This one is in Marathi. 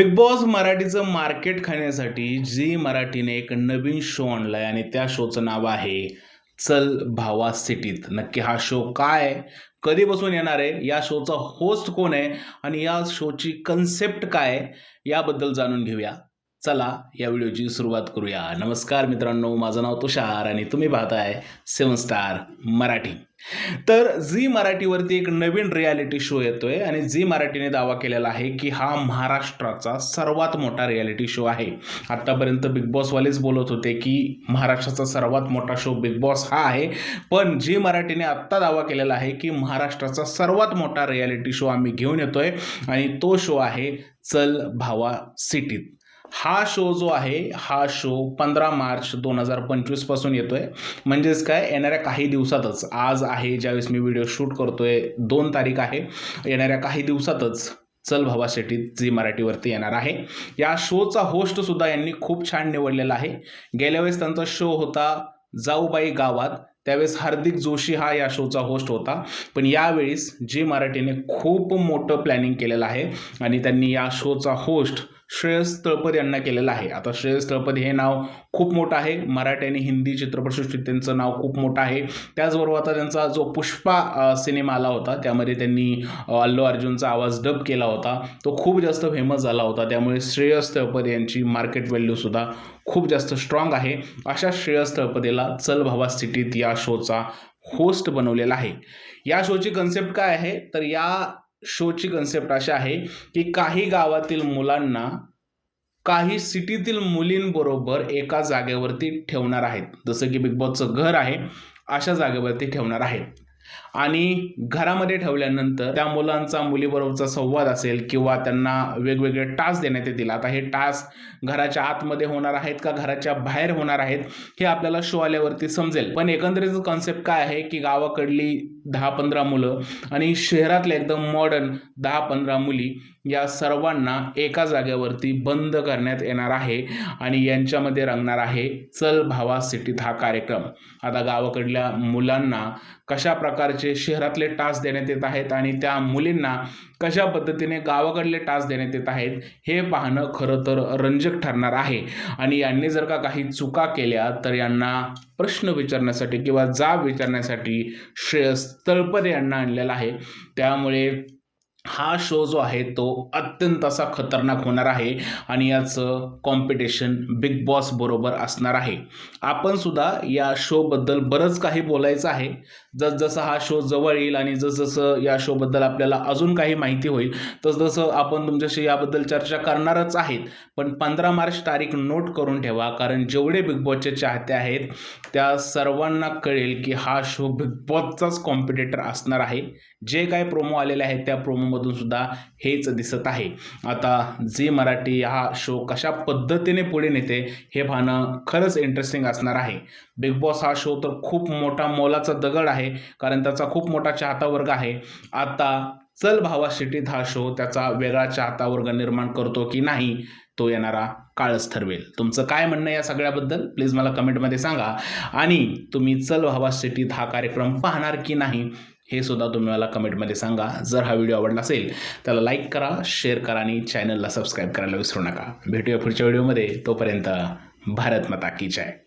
बिग बॉस मराठीचं मार्केट खाण्यासाठी झी मराठीने एक नवीन शो आणलाय आणि त्या शोचं नाव आहे चल भावा सिटीत. नक्की हा शो काय? आहे? कधीपासून येणार आहे? या शोचा होस्ट कोण आहे? आणि या शोची कन्सेप्ट काय? याबद्दल जाणून घेऊया. चला या व्हिडिओची सुरुवात करूया. नमस्कार मित्रांनो माझं नाव तुषार आणि तुम्ही पाहताय सेवन स्टार मराठी. तर झी मराठीवरती एक नवीन रियालिटी शो येतोय आणि झी मराठीने दावा केलेला आहे की हा महाराष्ट्राचा सर्वात मोठा रियालिटी शो आहे. आत्तापर्यंत बिग बॉसवालेच बोलत होते की महाराष्ट्राचा सर्वात मोठा शो बिग बॉस हा आहे. पण झी मराठीने आत्ता दावा केलेला आहे की महाराष्ट्राचा सर्वात मोठा रियालिटी शो आम्ही घेऊन येतोय आणि तो शो आहे चल भावा सिटीत. हा शो जो आहे हा शो पंधरा मार्च दोन हजार पंचवीसपासून येतो आहे म्हणजेच काय येणाऱ्या काही दिवसातच आज आहे ज्यावेळेस मी व्हिडिओ शूट करतो आहे दोन तारीख आहे. येणाऱ्या काही दिवसातच चल भावा शेट्टी जी मराठीवरती येणार आहे. या शोचा होस्टसुद्धा यांनी खूप छान निवडलेला आहे. गेल्या वेळेस त्यांचा शो होता जाऊबाई गावात. त्यावेळेस हार्दिक जोशी हा या शोचा होस्ट होता. पण यावेळेस जी मराठीने खूप मोठं प्लॅनिंग केलेलं आहे आणि त्यांनी या शोचा होस्ट श्रेयस तळपद यांना केलेलं आहे. आता श्रेयस तळपद हे नाव खूप मोठं आहे. मराठी आणि हिंदी चित्रपटसृष्टीत त्यांचं नाव खूप मोठं आहे. त्याचबरोबर आता त्यांचा जो पुष्पा सिनेमा आला होता त्यामध्ये त्यांनी अल्लू अर्जुनचा आवाज डब केला होता. तो खूप जास्त फेमस झाला होता. त्यामुळे श्रेयस तळपद यांची मार्केट व्हॅल्यूसुद्धा खूप जास्त स्ट्रॉंग आहे. अशा श्रेयस तळपदेला चल भावा सिटीत या शोचा होस्ट बनवलेला आहे. या शोची कन्सेप्ट काय आहे? तर या शोची कन्सेप्ट अशी आहे की काही गावातील मुलांना काही सिटीतील मुलींबरोबर एका जागेवरती ठेवणार आहेत. जसं की बिग बॉसचं घर आहे अशा जागेवरती ठेवणार आहेत. आणि घरामध्ये ठेवल्यानंतर त्या मुलांचा मुलीबरोबरचा संवाद असेल किंवा त्यांना वेगवेगळे टास्क देण्यात येतील. आता हे टास्क घराच्या आतमध्ये होणार आहेत का घराच्या बाहेर होणार आहेत हे आपल्याला शो आल्यावरती समजेल. पण एकंदरीत कॉन्सेप्ट काय आहे की गावाकडली दहा पंधरा मुलं आणि शहरातल्या एकदम मॉडर्न दहा पंधरा मुली या सर्वांना एका जागेवरती बंद करण्यात येणार आहे आणि यांच्यामध्ये रंगणार आहे चल भावा सिटीत हा कार्यक्रम. आता गावाकडल्या मुलांना कशा प्रकारचे शहरातले टास्क देण्यात येत आहेत आणि त्या मुलींना कशा पद्धतीने गावाकडले टास्क देण्यात येत आहेत हे पाहणं खरं तर रंजक ठरणार आहे. आणि यांनी जर का काही चुका केल्या तर यांना प्रश्न विचारण्यासाठी किंवा जाब विचारण्यासाठी श्रेयस तळपदे यांना आणलेला आहे. त्यामुळे हा शो जो आहे तो अत्यंत असा खतरनाक होणार आहे आणि याचं कॉम्पिटिशन बिग बॉस बरोबर असणार आहे. आपण सुद्धा या शोबद्दल बरंच काही बोलायचं आहे. जसजसं हा शो जवळ येईल आणि जसजसं या शोबद्दल आपल्याला अजून काही माहिती होईल तसजसं आपण तुमच्याशी याबद्दल चर्चा करणारच आहेत. पण पंधरा मार्च तारीख नोट करून ठेवा कारण जेवढे बिग बॉसचे चाहते आहेत त्या सर्वांना कळेल की हा शो बिग बॉसचाच कॉम्पिटिटर असणार आहे. जे काय प्रोमो आलेले आहेत त्या प्रोमोमधून सुद्धा हेच दिसत आहे. आता झी मराठी हा शो कशा पद्धतीने पुढे नेते हे पाहणं खरंच इंटरेस्टिंग असणार आहे. बिग बॉस हा शो तर खूप मोठा मोलाचा दगड आहे कारण त्याचा खूप मोठा चाहता वर्ग आहे. आता चल भावा सिटीत हा शो त्याचा वेगळा चाहता वर्ग निर्माण करतो की नाही तो येणारा काळच ठरवेल. तुमचं काय म्हणणं या सगळ्याबद्दल? प्लीज मला कमेंटमध्ये सांगा. आणि तुम्ही चल भावा सिटीत हा कार्यक्रम पाहणार की नाही हे सुद्धा तुम्ही मला कमेंटमध्ये सांगा. जर हा व्हिडिओ आवडला असेल त्याला लाईक करा शेअर करा आणि चॅनलला सबस्क्राईब करायला विसरू नका. भेटूया पुढच्या व्हिडिओमध्ये. तोपर्यंत भारत माता की जय.